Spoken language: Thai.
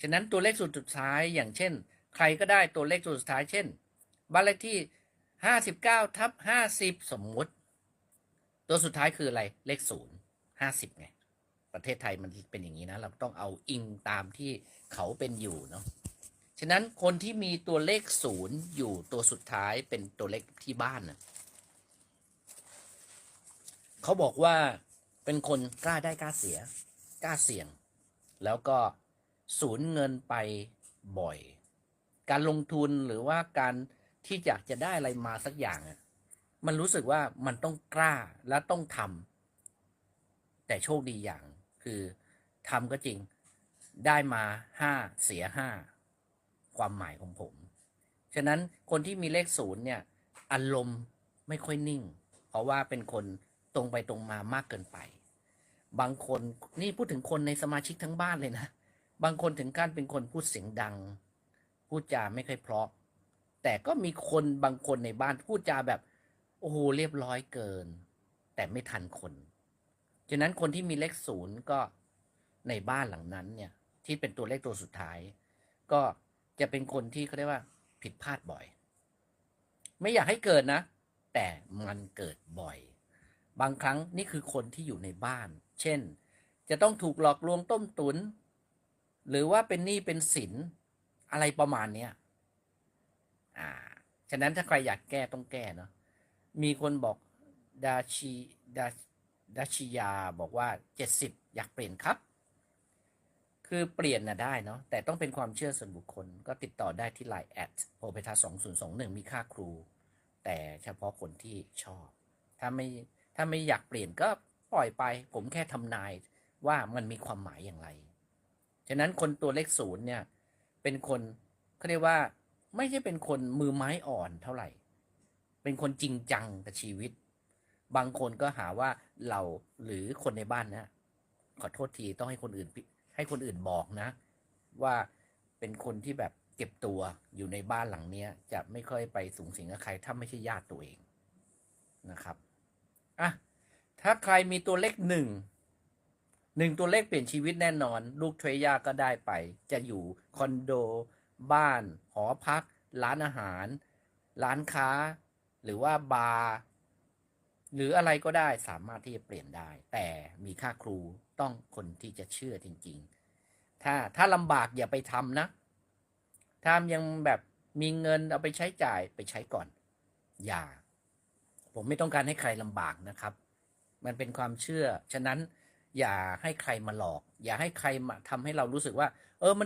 ฉะนั้นตัวเลขสุดสุดท้ายอย่างเช่น ใครก็ได้ตัวเลขสุดสุดท้ายเช่น บ้านเลขที่ห้าสิบเก้าทับห้าสิบสมมุติ ตัวสุดท้ายคืออะไรเลขศูนย์ห้าสิบไง ประเทศไทยมันเป็นอย่างนี้นะ เราต้องเอาอิงตามที่เขาเป็นอยู่เนาะฉะนั้นคนที่มีตัวเลขศูนย์อยู่ตัวสุดท้ายเป็นตัวเลขที่บ้านนะเขาบอกว่าเป็นคนกล้าได้กล้าเสีย กล้าเสี่ยง แล้วก็ สูญเงินไปบ่อย การลงทุนหรือว่าการที่อยากจะได้อะไรมาสักอย่างมันรู้สึกว่ามันต้องกล้าและต้องทำแต่โชคดีอย่าง คือทำก็จริงได้มาห้าเสียห้าความหมายของผม ฉะนั้นคนที่มีเลขศูนย์เนี่ยอารมณ์ไม่ค่อยนิ่ง เพราะว่าเป็นคนตรงไปตรงมามากเกินไป บางคนนี่พูดถึงคนในสมาชิกทั้งบ้านเลยนะ บางคนถึงขั้นเป็นคนพูดเสียงดัง พูดจาไม่ค่อยเพราะ แต่ก็มีคนบางคนในบ้านพูดจาแบบ โอ้โหเรียบร้อยเกิน แต่ไม่ทันคนฉะนั้นคนที่มีเลขศูนย์ก็ในบ้านหลังนั้นเนี่ย ที่เป็นตัวเลขตัวสุดท้าย ก็จะเป็นคนที่เขาเรียกว่า ผิดพลาดบ่อย ไม่อยากให้เกิดนะ แต่มันเกิดบ่อย บางครั้งนี่คือคนที่อยู่ในบ้าน เช่น จะต้องถูกหลอกลวงต้มตุน หรือว่าเป็นหนี้เป็นสินอะไรประมาณเนี้ยอ่า ฉะนั้นถ้าใครอยากแก้ต้องแก้เนาะ มีคนบอกดาชิดาดาชิยาบอกว่าเจ็ดสิบอยากเปลี่ยนครับ คือเปลี่ยนนะได้เนาะแต่ต้องเป็นความเชื่อส่วนบุคคล ก็ติดต่อได้ที่ไลน์แอดโพเปทาสองศูนย์สองหนึ่งมีค่าครู แต่เฉพาะคนที่ชอบ ถ้าไม่ถ้าไม่อยากเปลี่ยนก็ปล่อยไป ผมแค่ทำนายว่ามันมีความหมายอย่างไร ฉะนั้นคนตัวเลขศูนย์เนี่ย เป็นคนเขาเรียกว่าไม่ใช่เป็นคนมือไม้อ่อนเท่าไหร่ เป็นคนจริงจังกับชีวิต บางคนก็หาว่าเราหรือคนในบ้านนะขอโทษทีต้องให้คนอื่น ให้คนอื่นบอกนะ ว่าเป็นคนที่แบบเก็บตัวอยู่ในบ้านหลังเนี้ย จะไม่ค่อยไปสูงสิงกับใคร ถ้าไม่ใช่ญาติตัวเองนะครับอะถ้าใครมีตัวเลขหนึ่ง หนึ่งตัวเลขเปลี่ยนชีวิตแน่นอน ลูกเทรยาก็ได้ไป จะอยู่คอนโด บ้าน หอพัก ร้านอาหาร ร้านค้า หรือว่าบาร์หรืออะไรก็ได้สามารถที่จะเปลี่ยนได้ แต่มีค่าครูต้องคนที่จะเชื่อจริง ๆ ถ้าถ้าลำบากอย่าไปทำนะ ถ้ายังแบบมีเงินเอาไปใช้จ่ายไปใช้ก่อน อย่า ผมไม่ต้องการให้ใครลำบากนะครับ มันเป็นความเชื่อ ฉะนั้น อย่าให้ใครมาหลอก อย่าให้ใครมาทำให้เรารู้สึกว่า เออมัน